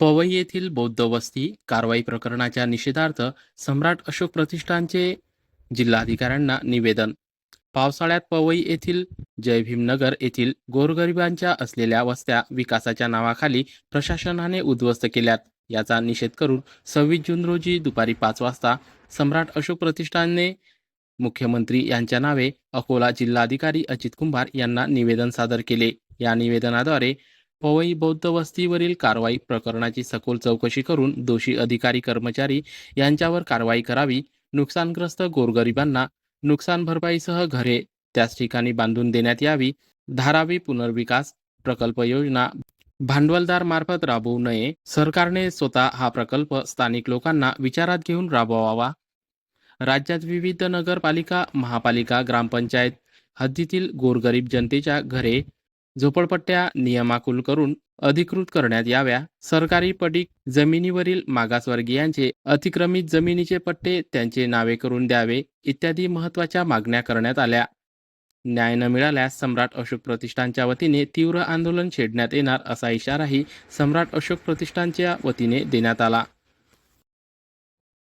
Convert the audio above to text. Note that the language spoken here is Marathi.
पवई येथील बौद्ध वस्ती कारवाई प्रकरणाच्या निषेधार्थ सम्राट अशोक प्रतिष्ठानचे जिल्हाधिकाऱ्यांना निवेदन. पावसाळ्यात पवई येथील जयभीमनगर येथील गोरगरिबांच्या असलेल्या वस्त्या विकासाच्या नावाखाली प्रशासनाने उद्ध्वस्त केल्यात. याचा निषेध करून सव्वीस जून रोजी दुपारी पाच वाजता सम्राट अशोक प्रतिष्ठानने मुख्यमंत्री यांच्या नावे अकोला जिल्हाधिकारी अजित कुंभार यांना निवेदन सादर केले. या निवेदनाद्वारे पवई बौद्ध वस्तीवरील कारवाई प्रकरणाची सखोल चौकशी करून दोषी अधिकारी कर्मचारी यांच्यावर कारवाई करावी. नुकसानग्रस्त गोरगरिबांना नुकसान भरपाईसह घरे त्याच ठिकाणी बांधून देण्यात यावी. धारावी पुनर्विकास प्रकल्प योजना. भांडवलदार मार्फत राबवू नये. सरकारने स्वतः हा प्रकल्प स्थानिक लोकांना विचारात घेऊन राबवावा. राज्यात विविध नगरपालिका महापालिका ग्रामपंचायत हद्दीतील गोरगरीब जनतेच्या घरे झोपडपट्ट्या नियमाकुल करून अधिकृत करण्यात याव्या. सरकारी पडीक जमिनीवरील मागासवर्गीयांचे अतिक्रमित जमिनीचे पट्टे त्यांचे नावे करून द्यावे इत्यादी महत्त्वाच्या मागण्या करण्यात आल्या. न्याय न मिळाल्यास सम्राट अशोक प्रतिष्ठानच्या वतीने तीव्र आंदोलन छेडण्यात येणार असा इशाराही सम्राट अशोक प्रतिष्ठानच्या वतीने देण्यात आला.